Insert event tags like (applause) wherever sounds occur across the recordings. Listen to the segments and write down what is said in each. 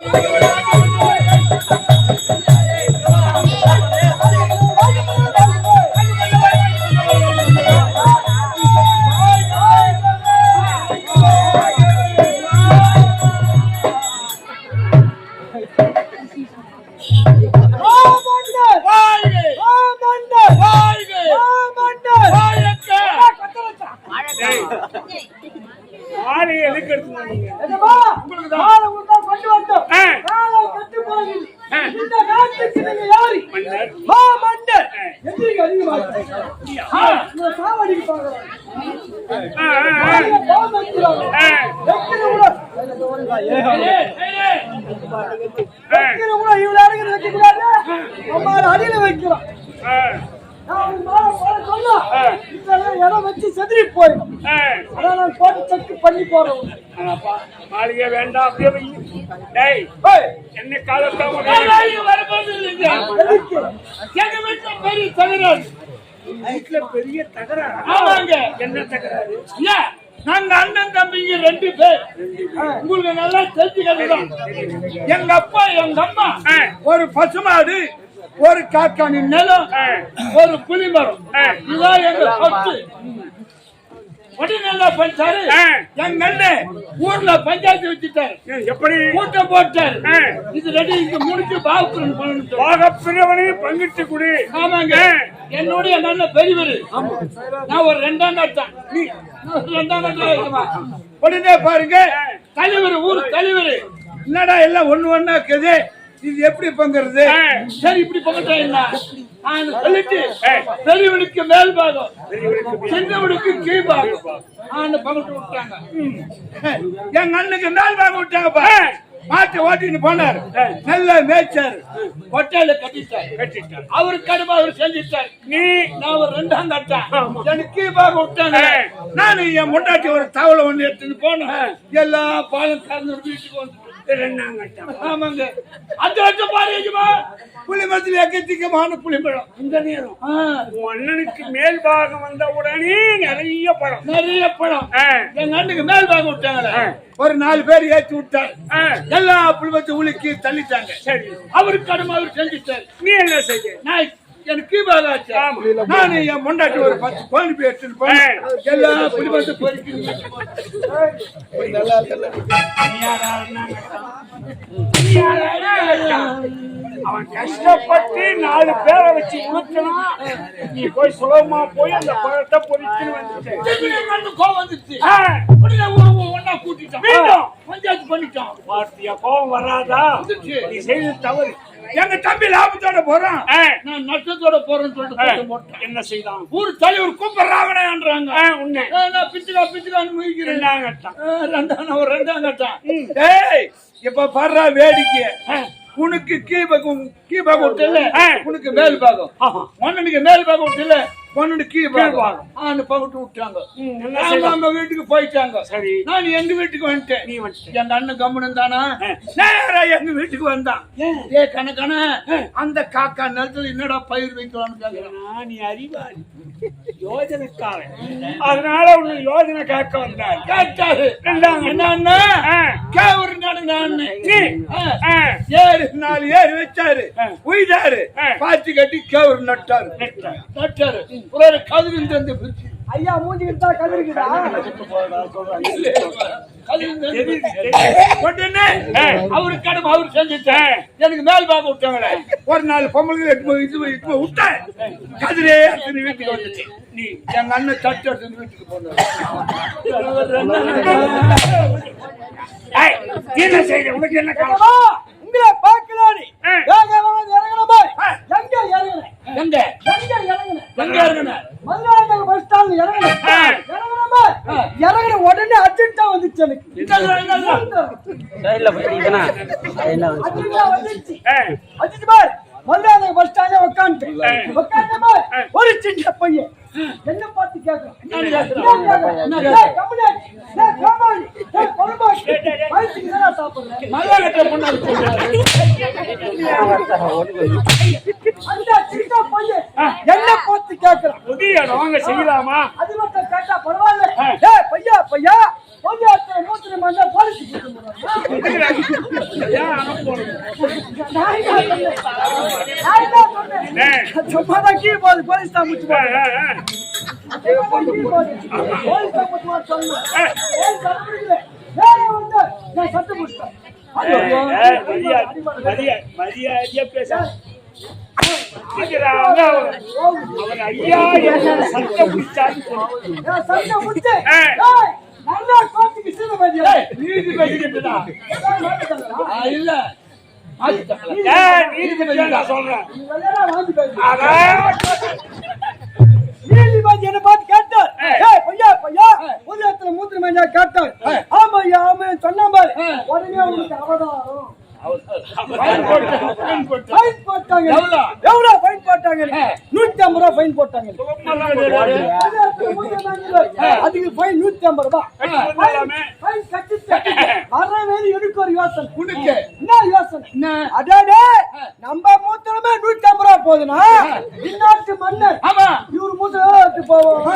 Thank (laughs) you. அடியில வைக்கிறோம் இடம் வச்சு செதறி போயிடும் போட்டு செக் பண்ணி ஆப்பா, மாளிகை வேண்டாம் அப்படியே. டேய், என்ன யாராவது வரும்போது எங்க வீட்டுல பெரிய தகராறு. வீட்டுல பெரிய தகராறு ஆமாங்க. என்ன தகராறு ஐயா, நாங்க அண்ணன் தம்பிங்க ரெண்டு பேர் உங்களுக்கு நல்லா தெரிஞ்சுக்கலாம் எங்க அப்பா எங்க அம்மா. ஒரு பசுமாடு ஒரு காக்காணி நிலம். ஒரு புலிமரம். இதான் எங்க சொத்து என்ன பண்ணிட்டாரு. எங்க அண்ணன் ஊர்ல பஞ்சாயத்து வச்சுட்டாரு. எப்படி? கூட்டம் போட்டாரு. இது ரெடி இது முடிச்சு பாக்குறேன் பண்ணணும் பாகப்பிரிவனையும் பங்கிட்டு கொடு. ஆமாங்க. என்னுடைய நல்ல பெரியவர். நான் ஒரு ரெண்டாம் கட்டம் நீ ஒரு ரெண்டாம் உடனே பாருங்க. தலைவர் ஊர் தலைவர். என்னடா எல்லாம் ஒண்ணு ஒண்ணா இருக்குது? இது எப்படி பங்குறது. சரி இப்படி பங்கட்டா என்ன? நான் சொல்லிட்டு பெரியவனுக்கு மேல் பாகம் சின்னவனுக்கு கீழ் பாகம் ஆண்டு பங்கிட்டு விட்டாங்க எங்க அண்ணனுக்கு மேல் பாகம் விட்டாங்கப்பா மாட்டு ஓட்டின்னு போனார். நல்ல மேய்ச்சார். கொட்டையில கட்டிட்டார். கட்டிட்டார். அவரு கடுமை அவர் செஞ்சிட்டார். நீ. நான் ஒரு ரெண்டாம் கட்டேன் எனக்கு பாக விட்டாங்க. நான் என் முண்டாட்டி ஒரு தவளை ஒண்ணு எடுத்துட்டு போனேன். எல்லா பாலும் கறந்து வீட்டுக்கு வந்து ஆமாங்க. அந்த வருஷம் பாருங்கம்மா புளிமரத்தில் எக்கச்சக்கமான புளிமரம் இந்த நேரம். அண்ணனுக்கு மேல் பாகம் வந்த உடனே நிறைய பழம். நிறைய பழம். எங்க அண்ணுக்கு மேல் பாகம் விட்டாங்களே. ஒரு நாலு பேர் ஏத்தி விட்டார். எல்லா புளிமத்தை உலுக்கி தள்ளிட்டாங்க. சரி. அவருக்கு கடுமை அவர் செஞ்சுட்டார். நீ என்ன செய்ய? நான் எனக்கு ஆமா. நான் என் முண்டாட்டி ஒரு பத்து கோழி போய் எடுத்துட்டு போனேன் எல்லா புளிமத்தை பொறுக்கி அவன் கஷ்டப்பட்டு நாலு பேரை வச்சு உழுக்கணும் நீ போய் சுலபமா போய் அந்த பழத்தை எங்க அண்ணன் கோவம் வந்துச்சு? கூட்டிட்டான். மீண்டும். பஞ்சாயத்து பண்ணிட்டான். பார்த்தியா கோபம் வராதா? வந்துச்சு. நீ செய்த தவறு. எங்க தம்பி லாபத்தோட போறான். நான் நஷ்டத்தோட போறேன்னு சொல்லிட்டு கூட்டம் என்ன செய்தான்? ஊர் தலைவர் கூப்பிடுறாங்கன்றாங்க உன்னை. நான் பிச்சுக்கா பிச்சுக்கான்னு முழிக்கிறேன் ரெண்டாங்கட்டம் ஆ, ரெண்டாம் ஒரு ரெண்டாம் கட்டான் ஏய் இப்ப பாடுறா வேடிக்கை. உனக்கு கீபகம் கீபகம் விட்டுல. ஆ. உனக்கு மேல் பாகம். ஆஹா. ஒன்னனுக்கு மேல் பாகம் விட்டுல. ஒன்னு கீழ் பாகம் பாகம். ஆன்னு பகிட்டு விட்டாங்க? நம்ம வீட்டுக்கு போயிட்டாங்க. சரி. நான் எங்க வீட்டுக்கு வந்துட்டேன். நீ வந்துட்ட. எங்க அண்ணன் கம்முனு தானா. நேரா எங்க வீட்டுக்கு வந்தான். ஏ. கணக்கான அந்த காக்கா நிலத்துல என்னடா பயிர் வைக்கலாம்னு கேக்குறான் நீ அறிவாளி. யோஜனைக்காரன். அதனால உன்னை யோஜனை கேட்க வந்தார். கேட்டாரு. என்னன்னா கேவரு நடுங்க அண்ணன் நீ. ஆ. ஆ, ஏறு நாலு ஏறு வச்சாரு. உயிதாரு. பாத்தி கட்டி கேவரு நட்டாரு. நெட்டார். ஒரு கதிரில் தந்து பிரிச்சு ஐயா மூஞ்சிக்கிட்டு தான் கதிருக்குதா. அவரு கடும் அவரு செஞ்சுட்டேன் எனக்கு மேல் பாக்க விட்டாங்களே ஒரு நாலு பொம்பளைங்க எட்டு போய் இது போய் இது போய் விட்டேன். கதிரே வீட்டுக்கு வந்துச்சு. நீ எங்க அண்ணன் தட்டு வீட்டுக்கு ஏய், நீ என்ன செய்த? உனக்கு என்ன உங்களை பார்க்கலாடி ஆ. வேகமா வந்து இறங்கணும் பாய் எங்க இறங்குனேன் எங்க? எங்க பஸ் ஸ்டாண்ட் இறங்கின? உடனே அர்ஜென்ட்டா வந்துச்சு எனக்கு. வந்துச்சு. பஸ் ஸ்டாண்ட்ல உட்காந்து ஆ. உட்காந்து பாய் ஒரு சின்ன பையன். என்ன பார்த்து கேக்குறான்? என்ன? என்ன? என்ன டேய். டேய், சாப்பிடுற? பொண்ணு என்ன பார்த்து கேக்குறான் புதிய இடம் செய்யலாமா? அது மட்டும் கேட்டா பரவாயில்ல. டேய் பையா பையா அத்தனை மூத்திரம் வந்தா போலீஸ் சும்மாதான் கீழே போகுது, போலீஸ் தான் போகுது. போலீஸ் தான் நான் மரியாதையா பேசு. அவர் ஐயா என்ன சத்தம் பிடிச்சாரு நான் சத்தம். ஏய், நல்லா இல்ல நான் சொல்றேன் நீதிபதி என்ன பார்த்து கேட்டார். பையா, பையா, இடத்துல மூத்திரம் கேட்டார். ஆமா ஐயா, ஆமா. உடனே அவனுக்கு அவதாரம். நூத்தி ஐம்பது ரூபா ஃபைன் போட்டாங்க. அதுக்கு ஃபைன் நூத்தி ஐம்பது ரூபா. எல்லாமே ஃபைன் கட்டிட்டு வரவேலி எனக்கு ஒரு யோசனை. உனக்கு? என்ன யோசனை? அடாடே, நம்ம மூத்திரமே நூத்தி ஐம்பது ரூபா போகுதுன்னா இந்நாட்டு மன்னர். இவரு மூத்திரம் ஏத்து போவோம்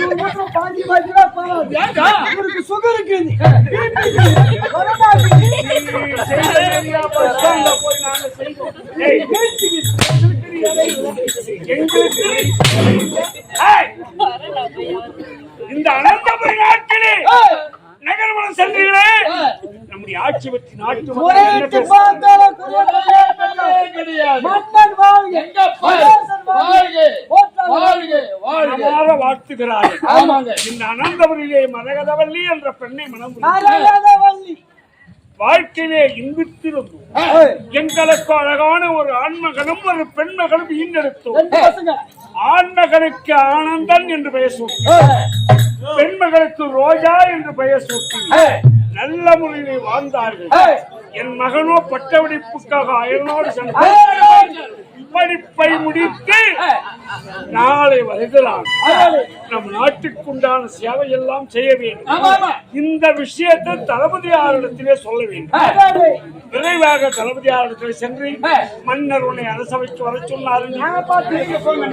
இவரு மூத்திரம் பாஞ்சு பாஞ்சு ரூபா போகாது? இவருக்கு சுகர் இந்த அனந்தபுரி நாட்டிலே நகர்வனம் சென்றீர்களே. நம்முடைய ஆட்சி பற்றி நாட்டு ஆமாங்க. இந்த அனந்தபுரியிலே மரகதவல்லி என்ற பெண்ணை மனம். வாழ்க்கையிலே இன்புற்றிருந்தோம். ஏய், எங்களுக்கு அழகான ஒரு ஆண்மகனும் ஒரு ரெண்டு பசங்க. ஆண்மகனுக்கு ஆனந்தன் என்று பெயர் சூட்டி. பெண்மகளுக்கு ரோஜா என்று பெயர் சூட்டி. நல்ல முறையில் வாழ்ந்தார்கள். என் மகனோ பட்டவடிப்புக்காக அயலோடு சென்று ஏய், படிப்பை முடித்து நாளை வருகிறான். நம் நாட்டுக்குண்டான சேவை எல்லாம் செய்ய வேண்டும். இந்த விஷயத்தை தளபதியாரிடத்திலே சொல்ல வேண்டும். விரைவாக தளபதியாரிடத்திலே சென்று மன்னர் உன்னை அரசவைக்கு வர சொன்னார். நாங்க பார்த்து இங்க போங்க,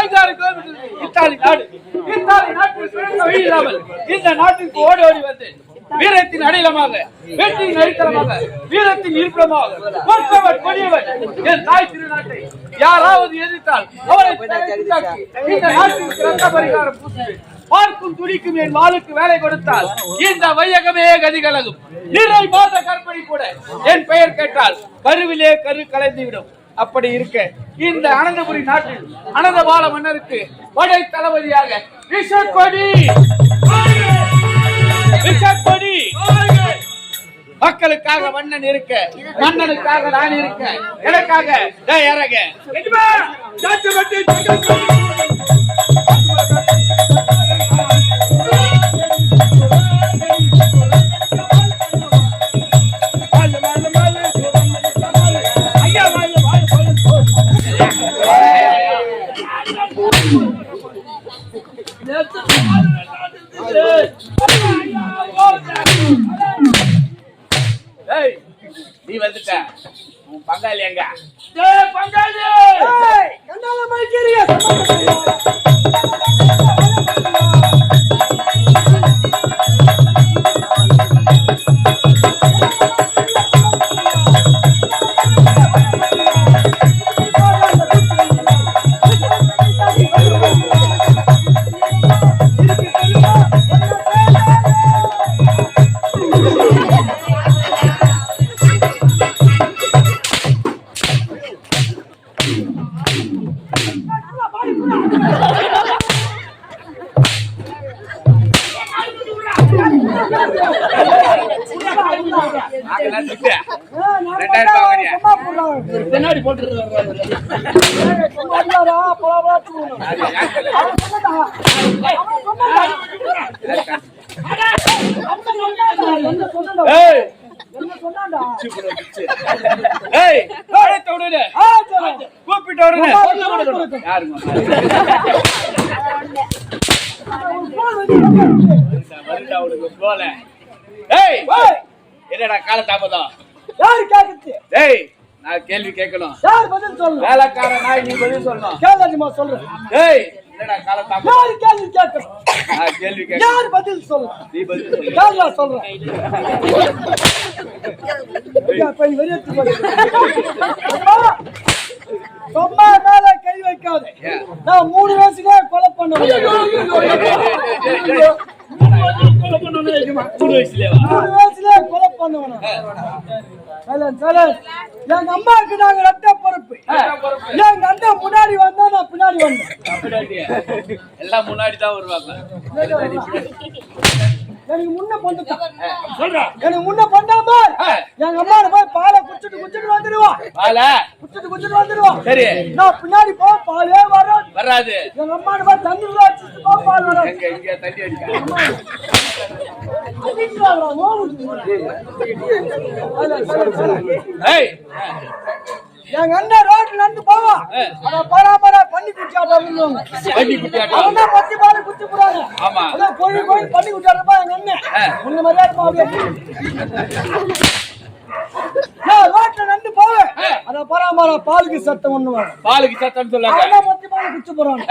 ஐந்தாறு கிலோமீட்டர் இத்தாலி நாடு. இத்தாலி நாட்டில் இந்த நாட்டிற்கு ஓடி ஓடி வந்தேன். வீரத்தின் அடையாளமாக வெற்றியின் அடித்தளமாக வீரத்தின் இருப்பிடமாக பொறுத்தவர் கொடியவர். என் தாய் திருநாட்டை யாராவது எதிர்த்தால் அவரை இந்த நாட்டிற்கு ரத்த பரிகாரம் பூசுவேன் பார்க்கும் துடிக்கும் என் வாளுக்கு வேலை கொடுத்தால் இந்த வையகமே கதிகலகும். நிறை மாத கற்பனை கூட என் பெயர் கேட்டால் கருவிலே கரு கலைந்துவிடும். அப்படி இருக்க இந்த அனந்தபுரி நாட்டில் அனந்தபால மன்னருக்கு படை தளபதியாக விஷக்கொடி விஷக்கொடி மக்களுக்காக மன்னன் இருக்க மன்னனுக்காக நான் இருக்க எனக்காக இறங்க. பின்னாடி கூப்பிட்ட உடனே யாருங்க போல ஏய் என்னடா கால தாமதம்? யாரு கேக்குறது? ஏய் நான் கேள்வி கேட்கணும். யார் பதில் சொல்லணும்? வேலைக்கார நாய் நீ பதில் சொல்லணும். கேளாதிமா சொல்றேன் ஏய் என்னடா கால தாமதம்? யாரு கேள்வி கேட்கணும்? நான் கேள்வி கேட்க யார் பதில் சொல்லணும்? நீ பதில் சொல்லு. கேள்வா சொல்றேன்? ஐயா, வெளியேத்து பாரு. அம்மா, சும்மா மேல கை வைக்காத? நான் மூணு வயசுலயே கொலை பண்ணுவேன். டேய், டேய், டேய், டேய். மூணு வா. மூணு வயசுலயே கொலை பண்ணுவேன் எங்க அம்மாவுக்கு நாங்க ரத்த பொறுப்பு. எங்க அண்ணன் முன்னாடி வந்தா நான் பின்னாடி வந்தேன். எல்லாம் முன்னாடி தான் வருவாங்க. எனக்கு முன்ன சொல்றா. எனக்கு முன்ன பண்ணாம எங்க அம்மா போய் பாலை குடிச்சிட்டு குடிச்சிட்டு வந்துடுவான் குடிச்சிட்டு வந்துடுவான் சரி. நான் பின்னாடி போ பாலே வராது. வராது. எங்க அம்மா போய் தண்ணி வச்சுட்டு போ பால் வராது. எங்க இங்க தண்ணி அடிக்க. ஏய். அண்ணன் ரோட்ல நடந்து போவான் ஆ. அவன் பராபரா பண்ணி அவன் தான் பத்தி பாரு குச்சி போறாங்க ஆமா. கோழி கோழி பண்ணி குடிச்சாடுறப்பா எங்க அண்ணன். முன்ன மாதிரியா இருப்பான் அப்படியே. நான் ரோட்ல நடந்து போவேன் ஆ. அத பராமரா பாலுக்கு சத்தம் ஒண்ணுவாங்க பாலுக்கு சத்தம் சொல்லாங்க குச்சி போறாங்க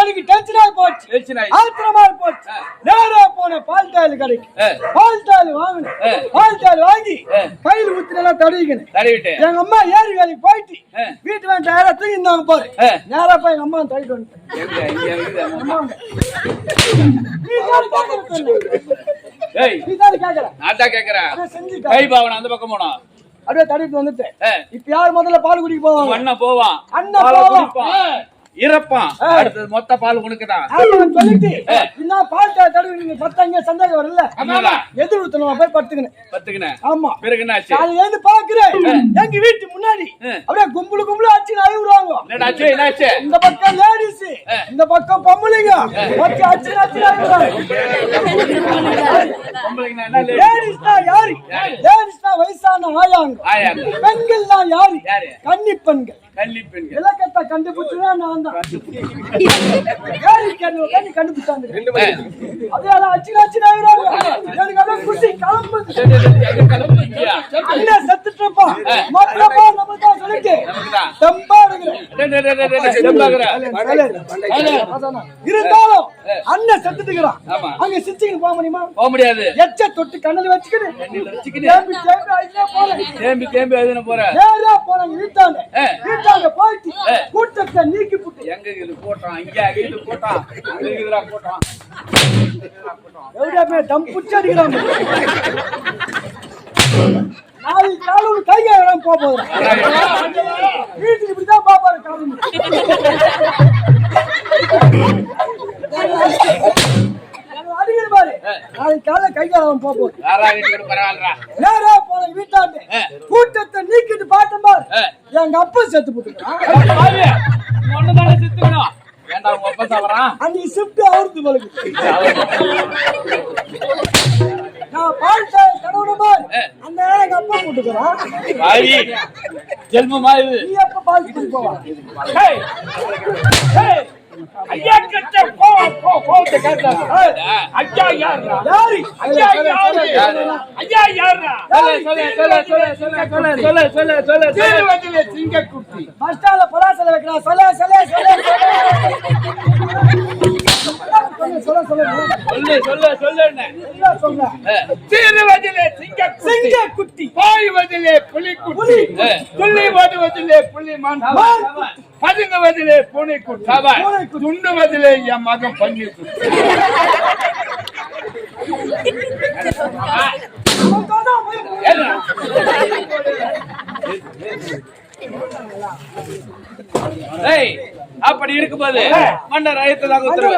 எனக்கு டென்ஷன் ஆகி போச்சு. டென்ஷன் ஆகி ஆத்திரமா போச்சு நேரா போன பால் டாயில் கடைக்கு. பால் டாயில் வாங்கினேன். பால் டாயில் வாங்கி கையில் ஊத்தி நல்லா தடவிக்கணும் தடவிட்டேன். எங்க அம்மா ஏறி வேலைக்கு போயிட்டு வீட்டுல டயரா தூக்கி இருந்தாங்க பாரு. நேரா போய் எங்க அம்மா தள்ளிட்டு வந்துட்டேன். நீ தான் நான் தான் கேக்குறேன் கை பாவனை அந்த பக்கம் போனா. அப்படியே தள்ளிட்டு வந்துட்டேன். இப்ப யார் முதல்ல பால் குடிக்க போவாங்க? அண்ணன் போவான். அண்ணன் பாலை போவான். இறப்பான். அடுத்தது மொத்த பால் உனக்குதான். சொல்லிட்டு. என்ன பால் தடவி நீங்க பத்தாங்க சந்தேகம் வரல. எதிர் ஊத்தணும் போய் படுத்துக்கினேன் பத்துக்கினேன் ஆமா. பிறகு என்னாச்சு? காலையில இருந்து பாக்குறேன் எங்க வீட்டு முன்னாடி. அப்படியே கும்பலு கும்பலு அடிச்சு அழுகுறாங்க என்னடாச்சு என்னாச்சு? இந்த பக்கம் லேடிஸ். இந்த பக்கம் பொம்பளைங்க. வச்சு அடிச்சு அடிச்சு யாரு லேடிஸ்னா வயசான ஆயாங்க பெண்கள்னா யாரு கன்னி பெண்கள் கன்னி பெண்கள் இலக்கத்தை கண்டுபிடிச்சதா அச்சு அச்சு நாயிராங்க எனக்கு அதான் குஷி கிளம்புது அண்ணன் செத்துட்டுப்பா நம்ம தான் சொல்லிட்டு இருந்தாலும் அண்ணன் செத்துட்டுக்கிறான். அங்க சிச்சிக்கு போக முடியுமா? போக முடியாது. எச்ச தொட்டு கண்ணில் வச்சுக்கிட்டு. தேம்பி தேம்பி அழுதே போறேன். தேம்பி தேம்பி எழுதின போற நேரா போறாங்க வீட்டாங்க. வீட்டாங்க போயிட்டு கூட்டத்தை நீக்கி புட்டு. எங்க இது போட்டான்? இங்க இது போட்டான். அங்க இருக்குதுடா போட்டான். எவ்வளவு தம் புடிச்சு அடிக்கிறாங்க. நாளைக்கு காலையில் கை கையெல்லாம் போக போதும் (laughs) வீட்டுக்கு இப்படிதான் பாப்பாரு காலையில் நாளைக்கு காலை கை காலம் போவோம் போன வீட்டாண்டு. கூட்டத்தை நீக்கிட்டு பாட்டம் பாரு. எங்க அப்பா செத்து போட்டுக்கிறான். செத்துக்கணும்? அன்னைக்கு ஷிஃப்ட் அவருக்கு பழகு நான் பால்ட்ட கடவுடமா அந்த நேரம் எங்க அப்பா போட்டுக்கிறான். ஜென்மமா இது? நீ அப்ப பால் போவா? ஐயா கிட்ட போ போ போட்டு கேட்டாங்க ஐயா யாரா? யாரு? ஐயா யாரு? ஐயா யாரா? சொல்லு சொல்லு சொல்லு சொல்லு சொல்லு சொல்லு சொல்லு சொல்லு சொல்லு. சொல்லு திருவதிலே சிங்கக்குட்டி. பஸ் ஸ்டாண்ட்ல பலாசல வைக்கிறான் சொல்ல சொல்ல சொல்ல. சொல்லு சொல்லு சொல்லு தீருவதிலே சிங்க சிங்க குட்டி பாய்வதிலே புலி குட்டி. புள்ளி ஓடுவதிலே புள்ளி மான் பதுங்குவதிலே பூனை குட்டாவா துண்டுவதிலே என் மகன் பண்ணி குட்டி ஏய் அப்படி இருக்கும்போது மன்னர் அழைத்ததாக உத்தரவு.